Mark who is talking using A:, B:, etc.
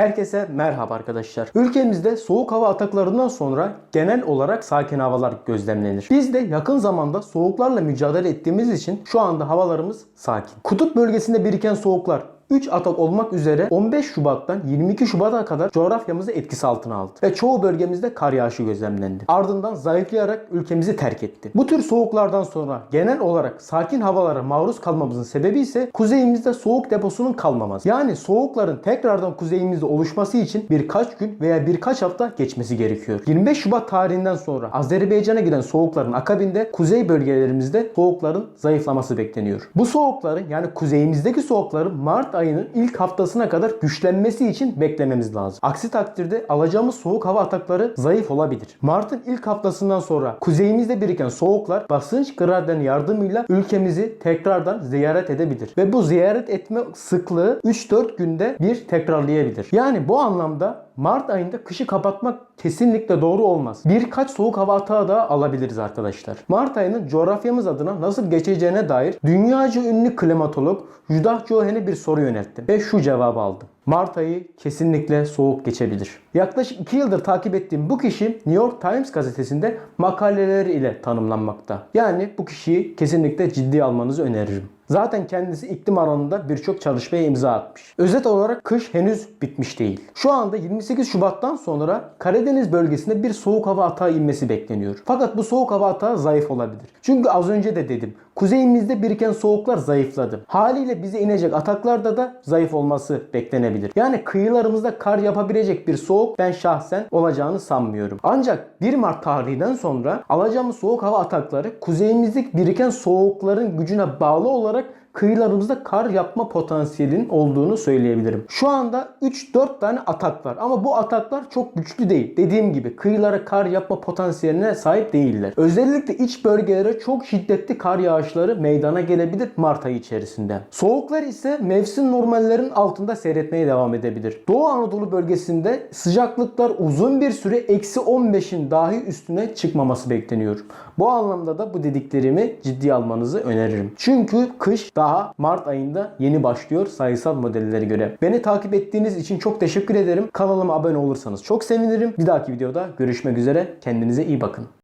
A: Herkese merhaba arkadaşlar. Ülkemizde soğuk hava ataklarından sonra genel olarak sakin havalar gözlemlenir. Biz de yakın zamanda soğuklarla mücadele ettiğimiz için şu anda havalarımız sakin. Kutup bölgesinde biriken soğuklar 3 atak olmak üzere 15 Şubat'tan 22 Şubat'a kadar coğrafyamızı etkisi altına aldı. Ve çoğu bölgemizde kar yağışı gözlemlendi. Ardından zayıflayarak ülkemizi terk etti. Bu tür soğuklardan sonra genel olarak sakin havalara maruz kalmamızın sebebi ise kuzeyimizde soğuk deposunun kalmaması. Yani soğukların tekrardan kuzeyimizde oluşması için birkaç gün veya birkaç hafta geçmesi gerekiyor. 25 Şubat tarihinden sonra Azerbaycan'a giden soğukların akabinde kuzey bölgelerimizde soğukların zayıflaması bekleniyor. Bu soğukların yani kuzeyimizdeki soğukların Mart ayının ilk haftasına kadar güçlenmesi için beklememiz lazım. Aksi takdirde alacağımız soğuk hava atakları zayıf olabilir. Mart'ın ilk haftasından sonra kuzeyimizde biriken soğuklar basınç graden yardımıyla ülkemizi tekrardan ziyaret edebilir. Ve bu ziyaret etme sıklığı 3-4 günde bir tekrarlayabilir. Yani bu anlamda Mart ayında kışı kapatmak kesinlikle doğru olmaz. Birkaç soğuk hava atağı da alabiliriz arkadaşlar. Mart ayının coğrafyamız adına nasıl geçeceğine dair dünyaca ünlü klimatolog Judah Johan'e bir soru yönelttim. Ve şu cevabı aldım. Mart ayı kesinlikle soğuk geçebilir. Yaklaşık 2 yıldır takip ettiğim bu kişi New York Times gazetesinde makaleleri ile tanımlanmakta. Yani bu kişiyi kesinlikle ciddiye almanızı öneririm. Zaten kendisi iklim alanında birçok çalışmaya imza atmış. Özet olarak kış henüz bitmiş değil. Şu anda 28 Şubat'tan sonra Karadeniz bölgesinde bir soğuk hava atağı inmesi bekleniyor. Fakat bu soğuk hava atağı zayıf olabilir. Çünkü az önce de dedim. Kuzeyimizde biriken soğuklar zayıfladı. Haliyle bize inecek ataklarda da zayıf olması beklenebilir. Yani kıyılarımızda kar yapabilecek bir soğuk ben şahsen olacağını sanmıyorum. Ancak 1 Mart tarihinden sonra alacağımız soğuk hava atakları kuzeyimizdeki biriken soğukların gücüne bağlı olarak kıyılarımızda kar yapma potansiyelinin olduğunu söyleyebilirim. Şu anda 3-4 tane atak var ama bu ataklar çok güçlü değil. Dediğim gibi kıyılara kar yapma potansiyeline sahip değiller. Özellikle iç bölgelere çok şiddetli kar yağışları meydana gelebilir Mart ayı içerisinde. Soğuklar ise mevsim normallerin altında seyretmeye devam edebilir. Doğu Anadolu bölgesinde sıcaklıklar uzun bir süre eksi 15'in dahi üstüne çıkmaması bekleniyor. Bu anlamda da bu dediklerimi ciddiye almanızı öneririm. Çünkü kış daha Mart ayında yeni başlıyor sayısal modellere göre. Beni takip ettiğiniz için çok teşekkür ederim. Kanalıma abone olursanız çok sevinirim. Bir dahaki videoda görüşmek üzere. Kendinize iyi bakın.